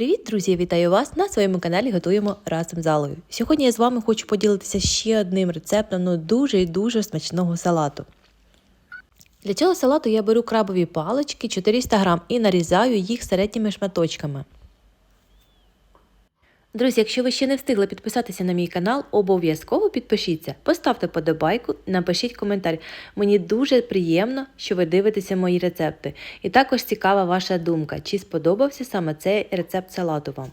Привіт, друзі! Вітаю вас на своєму каналі Готуємо разом з Алою. Сьогодні я з вами хочу поділитися ще одним рецептом ну, дуже і дуже смачного салату. Для цього салату я беру крабові палички 400 грам і нарізаю їх середніми шматочками. Друзі, якщо ви ще не встигли підписатися на мій канал, обов'язково підпишіться, поставте подобайку, напишіть коментар. Мені дуже приємно, що ви дивитеся мої рецепти. І також цікава ваша думка, чи сподобався саме цей рецепт салату вам.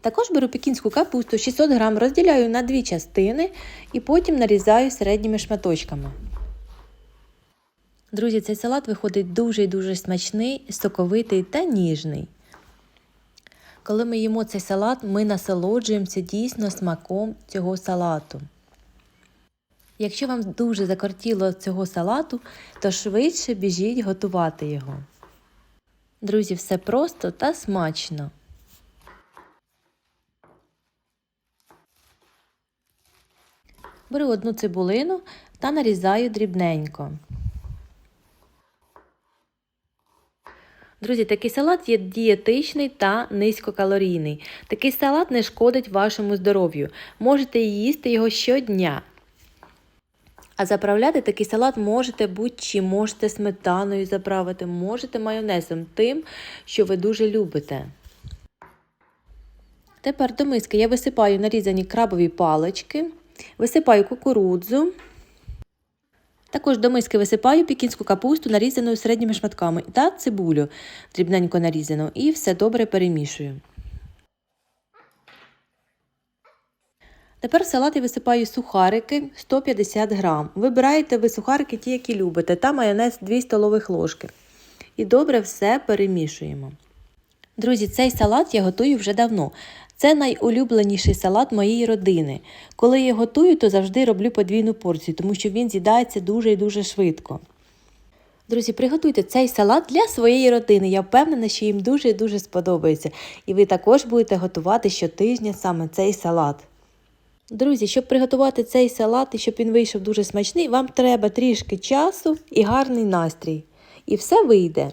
Також беру пекінську капусту 600 г, розділяю на дві частини і потім нарізаю середніми шматочками. Друзі, цей салат виходить дуже і дуже смачний, соковитий та ніжний. Коли ми їмо цей салат, ми насолоджуємося дійсно смаком цього салату. Якщо вам дуже закортіло цього салату, то швидше біжіть готувати його. Друзі, все просто та смачно. Беру одну цибулину та нарізаю дрібненько. Друзі, такий салат є дієтичний та низькокалорійний. Такий салат не шкодить вашому здоров'ю. Можете їсти його щодня. А заправляти такий салат можете будь-чим, можете сметаною заправити, можете майонезом тим, що ви дуже любите. Тепер до миски я висипаю нарізані крабові палички. Висипаю кукурудзу. Також до миски висипаю пікінську капусту, нарізану середніми шматками, та цибулю дрібненько нарізану, і все добре перемішую. Тепер в салат я висипаю сухарики 150 грам. Вибираєте ви сухарики ті, які любите, та майонез 2 столових ложки. І добре все перемішуємо. Друзі, цей салат я готую вже давно. Це найулюбленіший салат моєї родини. Коли я готую, то завжди роблю подвійну порцію, тому що він з'їдається дуже і дуже швидко. Друзі, приготуйте цей салат для своєї родини. Я впевнена, що їм дуже і дуже сподобається. І ви також будете готувати щотижня саме цей салат. Друзі, щоб приготувати цей салат і щоб він вийшов дуже смачний, вам треба трішки часу і гарний настрій. І все вийде.